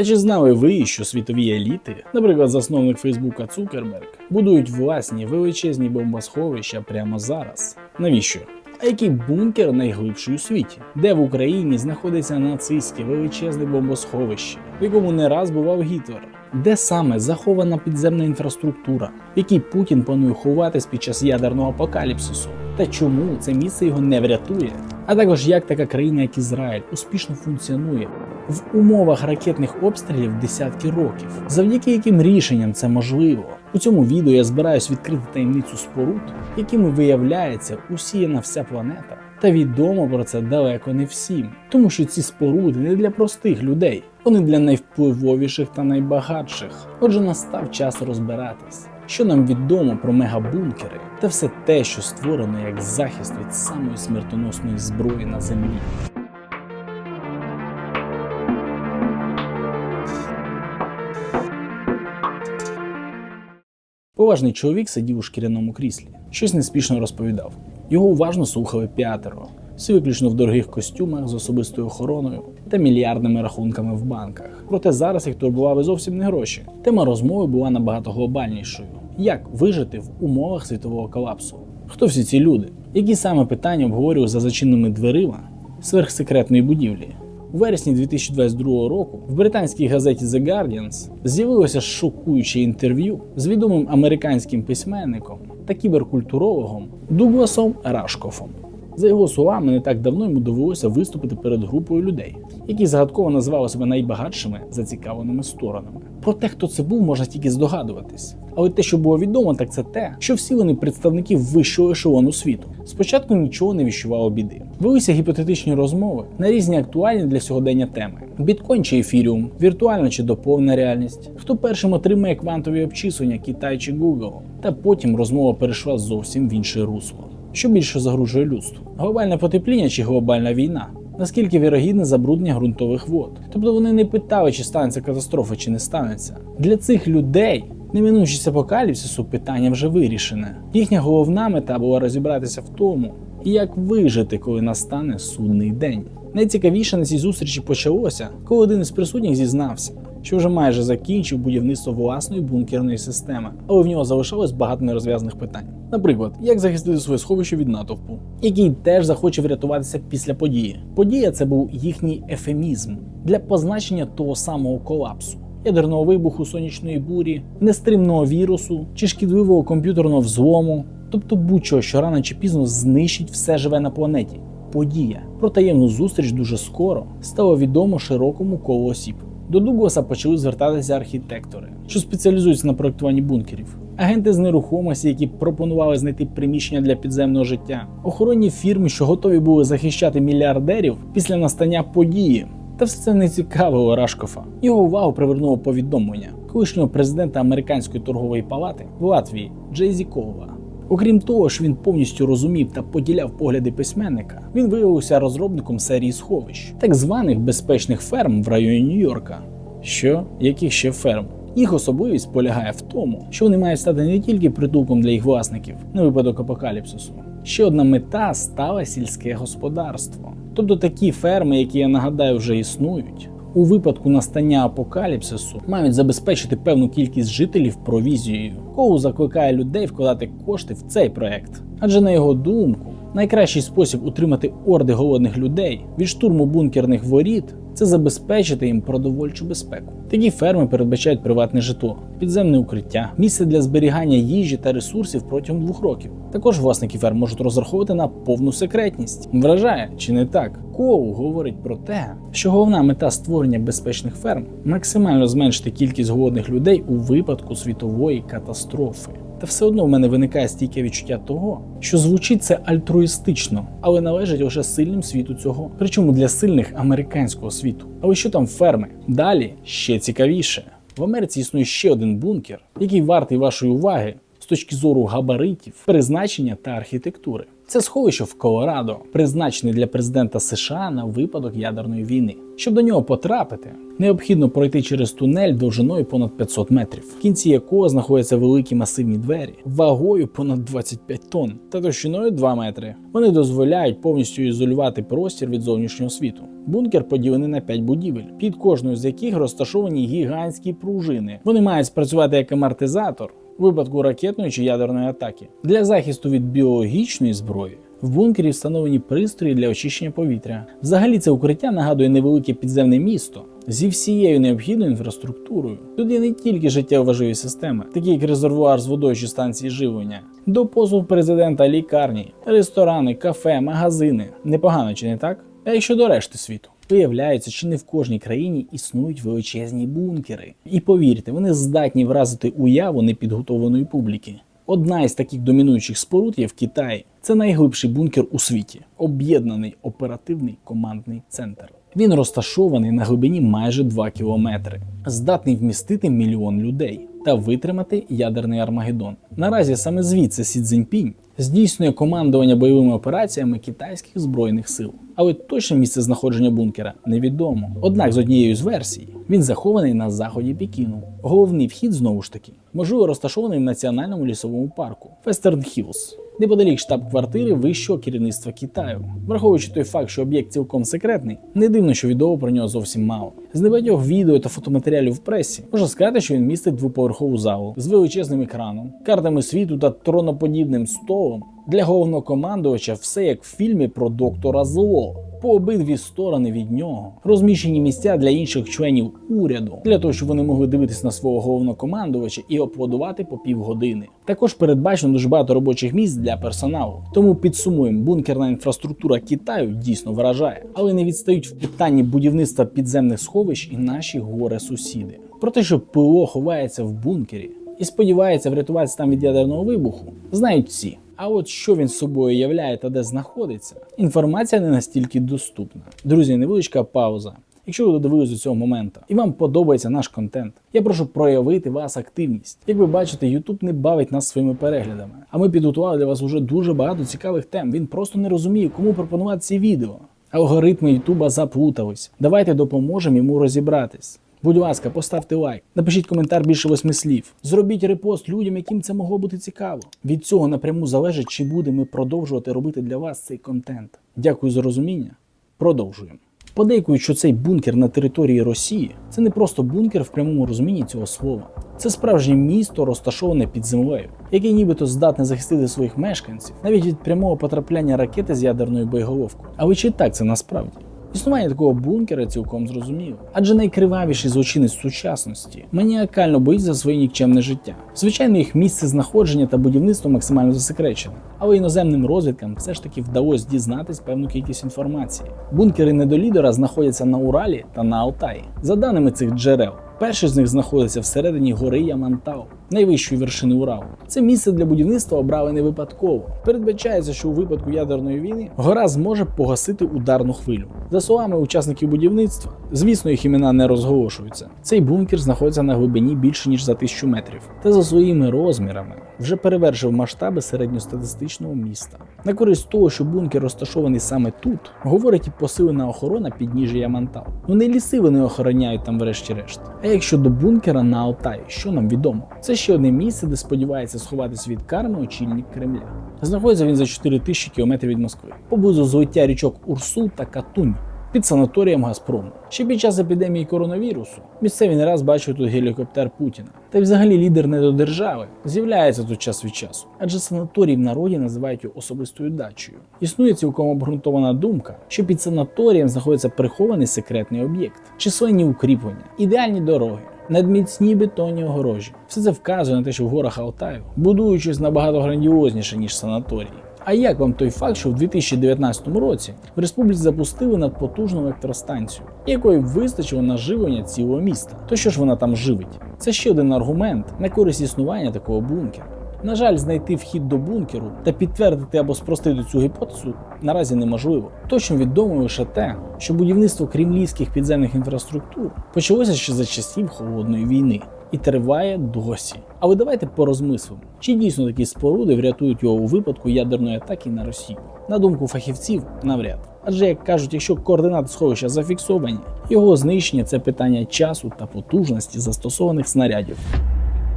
А чи знали ви, що світові еліти, наприклад, засновник Фейсбука Цукерберг, будують власні величезні бомбосховища прямо зараз? Навіщо? А який бункер найглибший у світі, де в Україні знаходиться нацистське величезне бомбосховище, в якому не раз бував Гітлер? Де саме захована підземна інфраструктура, в якій Путін планує ховатись під час ядерного апокаліпсису? Та чому це місце його не врятує? А також як така країна, як Ізраїль, успішно функціонує в умовах ракетних обстрілів десятки років, завдяки яким рішенням це можливо. У цьому відео я збираюсь відкрити таємницю споруд, якими виявляється усіяна вся планета. Та відомо про це далеко не всім, тому що ці споруди не для простих людей, вони для найвпливовіших та найбагатших. Отже, настав час розбиратись, що нам відомо про мегабункери та все те, що створено як захист від самої смертоносної зброї на землі. Поважний чоловік сидів у шкіряному кріслі, щось неспішно розповідав. Його уважно слухали п'ятеро, всі виключно в дорогих костюмах з особистою охороною та мільярдними рахунками в банках. Проте зараз їх турбували зовсім не гроші. Тема розмови була набагато глобальнішою: як вижити в умовах світового колапсу? Хто всі ці люди? Які саме питання обговорювали за зачиненими дверима сверхсекретної будівлі? У вересні 2022 року в британській газеті The Guardians з'явилося шокуюче інтерв'ю з відомим американським письменником та кіберкультурологом Дугласом Рашкофом. За його словами, не так давно йому довелося виступити перед групою людей, які загадково називали себе найбагатшими зацікавленими сторонами. Про те, хто це був, можна тільки здогадуватись. Але те, що було відомо, так це те, що всі вони представники вищого ешелону світу. Спочатку нічого не віщувало біди. Велися гіпотетичні розмови на різні актуальні для сьогодення теми: біткоін чи ефіріум, віртуальна чи доповнена реальність, хто першим отримає квантові обчислення, Китай чи Google. Та потім розмова перейшла зовсім в інше русло. Що більше загрожує людству? Глобальне потепління чи глобальна війна? Наскільки вірогідне забруднення ґрунтових вод? Тобто вони не питали, чи станеться катастрофа, чи не станеться. Для цих людей неминучість апокаліпсису питання вже вирішене. Їхня головна мета була розібратися в тому, як вижити, коли настане судний день. Найцікавіше на цій зустрічі почалося, коли один із присутніх зізнався, що вже майже закінчив будівництво власної бункерної системи, але в нього залишалось багато нерозв'язаних питань. Наприклад, як захистити своє сховище від натовпу, який теж захоче врятуватися після події. Подія це був їхній ефемізм для позначення того самого колапсу. Ядерного вибуху сонячної бурі, нестримного вірусу чи шкідливого комп'ютерного взлому, тобто будь-що, що рано чи пізно знищить все живе на планеті. Подія про таємну зустріч дуже скоро стало відомо широкому колу осіб. До Дугласа почали звертатися архітектори, що спеціалізуються на проектуванні бункерів, агенти з нерухомості, які пропонували знайти приміщення для підземного життя, охоронні фірми, що готові були захищати мільярдерів після настання події. Та все це не цікавило Рашкофа. Його увагу привернуло повідомлення колишнього президента американської торгової палати в Латвії Джейзі Колва. Окрім того, що він повністю розумів та поділяв погляди письменника, він виявився розробником серії сховищ, так званих безпечних ферм в районі Нью-Йорка. Що яких ще ферм? Їх особливість полягає в тому, що вони мають стати не тільки притулком для їх власників на випадок апокаліпсису. Ще одна мета стала сільське господарство. Тобто такі ферми, які я нагадаю, вже існують, у випадку настання апокаліпсису мають забезпечити певну кількість жителів провізією. Коу закликає людей вкладати кошти в цей проект. Адже на його думку, найкращий спосіб утримати орди голодних людей від штурму бункерних воріт це забезпечити їм продовольчу безпеку. Такі ферми передбачають приватне житло, підземне укриття, місце для зберігання їжі та ресурсів протягом двох років. Також власники ферм можуть розраховувати на повну секретність. Вражає чи не так? Коу говорить про те, що головна мета створення безпечних ферм максимально зменшити кількість голодних людей у випадку світової катастрофи. Та все одно в мене виникає стійке відчуття того, що звучить це альтруїстично, але належить лише сильним світу цього, причому для сильних американського світу. Але що там ферми? Далі ще цікавіше. В Америці існує ще один бункер, який вартий вашої уваги з точки зору габаритів, призначення та архітектури. Це сховище в Колорадо, призначене для президента США на випадок ядерної війни. Щоб до нього потрапити, необхідно пройти через тунель довжиною понад 500 метрів, в кінці якого знаходяться великі масивні двері, вагою понад 25 тонн та товщиною 2 метри. Вони дозволяють повністю ізолювати простір від зовнішнього світу. Бункер поділений на 5 будівель, під кожною з яких розташовані гігантські пружини. Вони мають спрацювати як амортизатор випадку ракетної чи ядерної атаки. Для захисту від біологічної зброї в бункері встановлені пристрої для очищення повітря. Взагалі це укриття нагадує невелике підземне місто зі всією необхідною інфраструктурою. Тут є не тільки життєво важливі системи, такі як резервуар з водою чи станції живлення, до послуг президента лікарні, ресторани, кафе, магазини. Непогано чи не так? А якщо до решти світу? Виявляється, що не в кожній країні існують величезні бункери. І повірте, вони здатні вразити уяву непідготовленої публіки. Одна із таких домінуючих споруд є в Китаї. Це найглибший бункер у світі, об'єднаний оперативний командний центр. Він розташований на глибині майже 2 кілометри, здатний вмістити мільйон людей та витримати ядерний Армагеддон. Наразі саме звідси Сі Цзіньпінь здійснює командування бойовими операціями китайських збройних сил. Але точне місце знаходження бункера невідомо. Однак, з однією з версій, він захований на заході Пекіну. Головний вхід знову ж таки можливо розташований в національному лісовому парку Вестерн Хіллз, неподалік штаб-квартири вищого керівництва Китаю. Враховуючи той факт, що об'єкт цілком секретний, не дивно, що відомо про нього зовсім мало. З небагатьох відео та фотоматеріалів в пресі можна сказати, що він містить двоповерхову залу з величезним екраном, картами світу та троноподібним столом. Для головнокомандувача все як в фільмі про доктора Зло. По обидві сторони від нього розміщені місця для інших членів уряду, для того, щоб вони могли дивитися на свого головнокомандувача і аплодувати по півгодини. Також передбачено дуже багато робочих місць для персоналу. Тому підсумуємо, бункерна інфраструктура Китаю дійсно вражає, але не відстають в питанні будівництва підземних сховищ і наші горе сусіди. Про те, що ПО ховається в бункері і сподівається врятуватися там від ядерного вибуху, знають всі. А от що він собою являє та де знаходиться, інформація не настільки доступна. Друзі, невеличка пауза. Якщо ви додивились до цього моменту і вам подобається наш контент, я прошу проявити вас активність. Як ви бачите, YouTube не бавить нас своїми переглядами. А ми підготували для вас уже дуже багато цікавих тем. Він просто не розуміє, кому пропонувати ці відео. Алгоритми Ютуба заплутались. Давайте допоможемо йому розібратись. Будь ласка, поставте лайк, напишіть коментар більше восьми слів. Зробіть репост людям, яким це могло бути цікаво. Від цього напряму залежить, чи будемо продовжувати робити для вас цей контент. Дякую за розуміння. Продовжуємо. Подейкують, що цей бункер на території Росії це не просто бункер в прямому розумінні цього слова. Це справжнє місто, розташоване під землею, яке нібито здатне захистити своїх мешканців навіть від прямого потрапляння ракети з ядерною боєголовкою. Але чи так це насправді? Існування такого бункера цілком зрозуміло, адже найкривавіший злочинець сучасності маніакально боїться за своє нікчемне життя. Звичайно, їх місце знаходження та будівництво максимально засекречене, але іноземним розвідкам все ж таки вдалося дізнатись певну кількість інформації. Бункери недолідера знаходяться на Уралі та на Алтаї. За даними цих джерел, перший з них знаходиться всередині гори Ямантау, найвищої вершини Уралу. Це місце для будівництва обрали не випадково. Передбачається, що у випадку ядерної війни гора зможе погасити ударну хвилю. За словами учасників будівництва, звісно, їх імена не розголошуються. Цей бункер знаходиться на глибині більше ніж за тисячу метрів, та за своїми розмірами вже перевершив масштаби середньостатистичного міста. На користь того, що бункер розташований саме тут, говорить і посилена охорона підніжжя Ямантау. Ну не ліси вони охороняють там, врешті-решт. А як щодо бункера на Алтаї, що нам відомо? Це ще одне місце, де сподівається сховатись від карми очільник Кремля. Знаходиться він за 4 тисячі кілометрів від Москви, поблизу злиття річок Урсул та Катунь. Під санаторієм Газпрому. Ще під час епідемії коронавірусу місцеві не раз бачили тут гелікоптер Путіна. Та й взагалі лідер недодержави з'являється тут час від часу, адже санаторій в народі називають його особистою дачею. Існує цілком обґрунтована думка, що під санаторієм знаходиться прихований секретний об'єкт, численні укріплення, ідеальні дороги. Надміцні бетонні огорожі. Все це вказує на те, що в горах Алтаю будуючись набагато грандіозніше, ніж санаторій. А як вам той факт, що в 2019 році в республіці запустили надпотужну електростанцію, якої вистачило на живлення цілого міста? То що ж вона там живить? Це ще один аргумент на користь існування такого бункера. На жаль, знайти вхід до бункеру та підтвердити або спростити цю гіпотезу наразі неможливо. Точно відомо лише те, що будівництво кремлівських підземних інфраструктур почалося ще за часів холодної війни. І триває досі. Але давайте порозмислимо, чи дійсно такі споруди врятують його у випадку ядерної атаки на Росію. На думку фахівців, навряд. Адже, як кажуть, якщо координати сховища зафіксовані, його знищення це питання часу та потужності застосованих снарядів.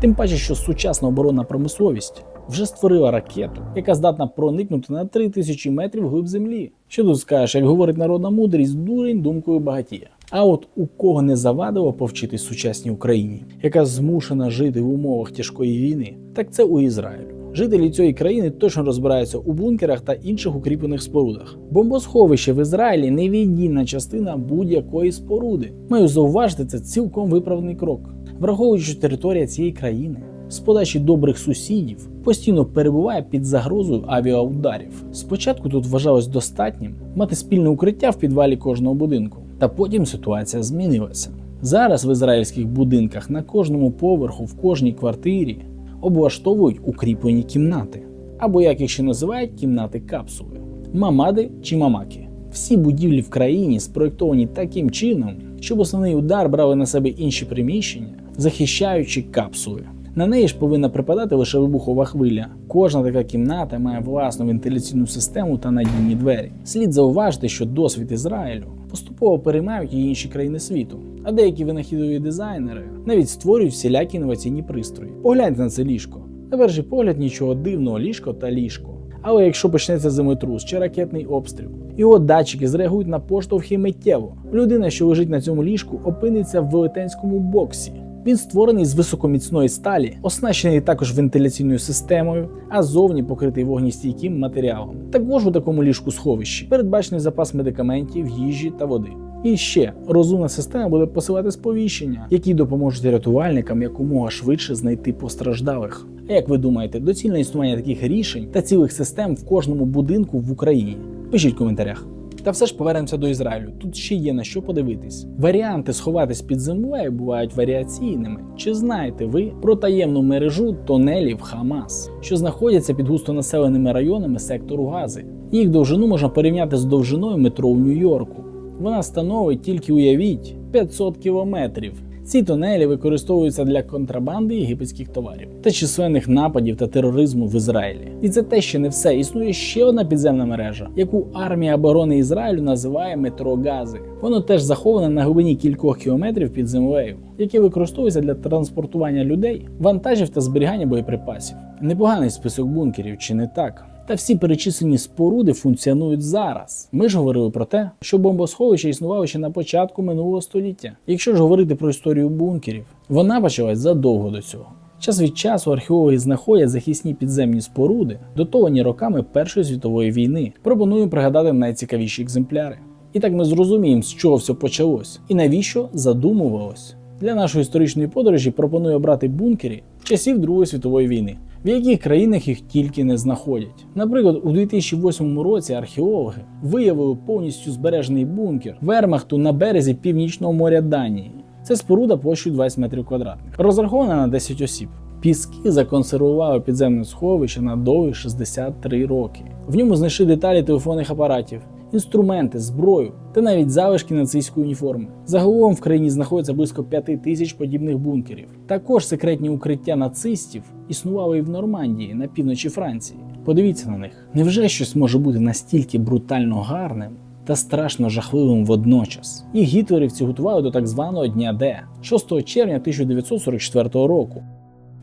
Тим паче, що сучасна оборонна промисловість вже створила ракету, яка здатна проникнути на 3000 метрів глиб землі. Що тут скажеш, як говорить народна мудрість, дурень думкою багатіє. А от у кого не завадило повчитись сучасній Україні, яка змушена жити в умовах тяжкої війни, так це у Ізраїлю. Жителі цієї країни точно розбираються у бункерах та інших укріплених спорудах. Бомбосховище в Ізраїлі невіддільна частина будь-якої споруди. Маю зауважити, це цілком виправний крок, враховуючи територія цієї країни з подачі добрих сусідів постійно перебуває під загрозою авіаударів. Спочатку тут вважалось достатнім мати спільне укриття в підвалі кожного будинку, та потім ситуація змінилася. Зараз в ізраїльських будинках на кожному поверху, в кожній квартирі облаштовують укріплені кімнати, або як їх ще називають кімнати капсули, мамади чи мамаки. Всі будівлі в країні спроєктовані таким чином, щоб основний удар брали на себе інші приміщення, захищаючи капсули. На неї ж повинна припадати лише вибухова хвиля. Кожна така кімната має власну вентиляційну систему та надійні двері. Слід зауважити, що досвід Ізраїлю поступово переймають і інші країни світу, а деякі винахідові дизайнери навіть створюють всілякі інноваційні пристрої. Погляньте на це ліжко. На перший погляд нічого дивного, ліжко та ліжко. Але якщо почнеться землетрус чи ракетний обстріл, його датчики зреагують на поштовхи миттєво. Людина, що лежить на цьому ліжку, опиниться в велетенському боксі. Він створений з високоміцної сталі, оснащений також вентиляційною системою, а зовні покритий вогністійким матеріалом. Також у такому ліжку сховищі передбачений запас медикаментів, їжі та води. І ще розумна система буде посилати сповіщення, які допоможуть рятувальникам якомога швидше знайти постраждалих. А як ви думаєте, доцільне існування таких рішень та цілих систем в кожному будинку в Україні? Пишіть в коментарях. Та все ж повернемося до Ізраїлю. Тут ще є на що подивитись. Варіанти сховатись під землею бувають варіаційними. Чи знаєте ви про таємну мережу тонелів Хамас, що знаходяться під густонаселеними районами сектору Гази? Їх довжину можна порівняти з довжиною метро в Нью-Йорку. Вона становить тільки уявіть 500 кілометрів. Ці тунелі використовуються для контрабанди єгипетських товарів та численних нападів та тероризму в Ізраїлі. І це те ще не все. Існує ще одна підземна мережа, яку армія оборони Ізраїлю називає метро Гази. Воно теж заховане на глибині кількох кілометрів під землею, яке використовується для транспортування людей, вантажів та зберігання боєприпасів. Непоганий список бункерів, чи не так? Та всі перечислені споруди функціонують зараз. Ми ж говорили про те, що бомбосховища існували ще на початку минулого століття. Якщо ж говорити про історію бункерів, вона почалась задовго до цього. Час від часу археологи знаходять захисні підземні споруди, дотовані роками Першої світової війни. Пропоную пригадати найцікавіші екземпляри. І так ми зрозуміємо, з чого все почалось і навіщо задумувалось. Для нашої історичної подорожі пропоную обрати бункери часів Другої світової війни в яких країнах їх тільки не знаходять. Наприклад, у 2008 році археологи виявили повністю збережений бункер Вермахту на березі північного моря Данії. Це споруда площею 20 метрів квадратних, розрахована на 10 осіб. Піски законсервували підземне сховище на довгі 63 роки. В ньому знайшли деталі телефонних апаратів, інструменти, зброю та навіть залишки нацистської уніформи. Загалом в країні знаходиться близько 5 тисяч подібних бункерів. Також секретні укриття нацистів існували і в Нормандії на півночі Франції. Подивіться на них. Невже щось може бути настільки брутально гарним? Та страшно жахливим водночас. І гітлерівці готували до так званого дня Д 6 червня 1944 року.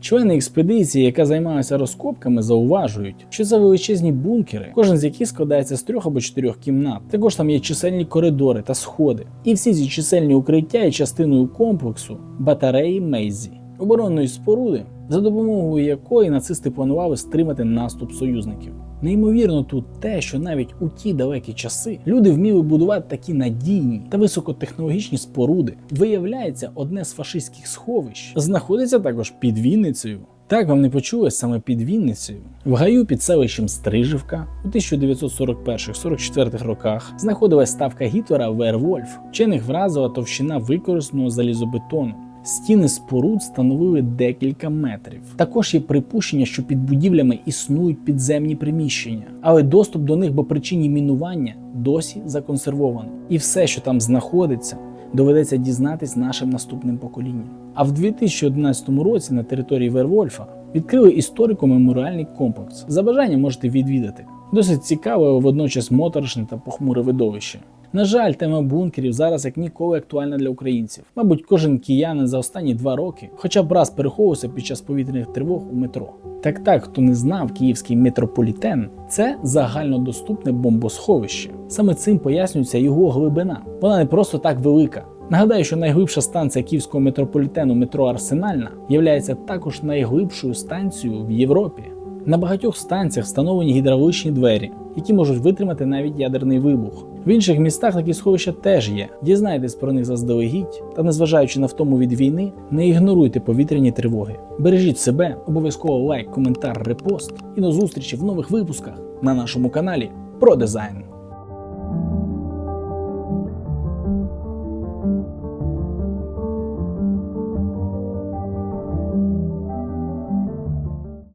Члени експедиції, яка займалася розкопками, зауважують, що це величезні бункери, кожен з яких складається з трьох або чотирьох кімнат. Також там є чисельні коридори та сходи. І всі ці чисельні укриття є частиною комплексу батареї Мейзі, оборонної споруди, за допомогою якої нацисти планували стримати наступ союзників. Неймовірно тут те, що навіть у ті далекі часи люди вміли будувати такі надійні та високотехнологічні споруди. Виявляється, одне з фашистських сховищ знаходиться також під Вінницею. Так вам не почулось саме під Вінницею. В гаю під селищем Стрижівка у 1941-44 роках знаходилась ставка Гітлера Вервольф. Вчених вразила товщина використаного залізобетону. Стіни споруд становили декілька метрів. Також є припущення, що під будівлями існують підземні приміщення, але доступ до них по причині мінування досі законсервовано. І все, що там знаходиться, доведеться дізнатись нашим наступним поколінням. А в 2011 році на території Вервольфа відкрили історико-меморіальний комплекс. За бажанням можете відвідати. Досить цікаве, водночас моторошне та похмуре видовище. На жаль, тема бункерів зараз як ніколи актуальна для українців. Мабуть, кожен киянин за останні два роки хоча б раз переховувався під час повітряних тривог у метро. Так так, хто не знав, київський метрополітен це загальнодоступне бомбосховище. Саме цим пояснюється його глибина. Вона не просто так велика. Нагадаю, що найглибша станція київського метрополітену метро Арсенальна є також найглибшою станцією в Європі. На багатьох станціях встановлені гідравлічні двері, які можуть витримати навіть ядерний вибух. В інших містах такі сховища теж є. Дізнайтесь про них заздалегідь, та незважаючи на втому від війни, не ігноруйте повітряні тривоги. Бережіть себе, обов'язково лайк, коментар, репост і до зустрічі в нових випусках на нашому каналі про дизайн.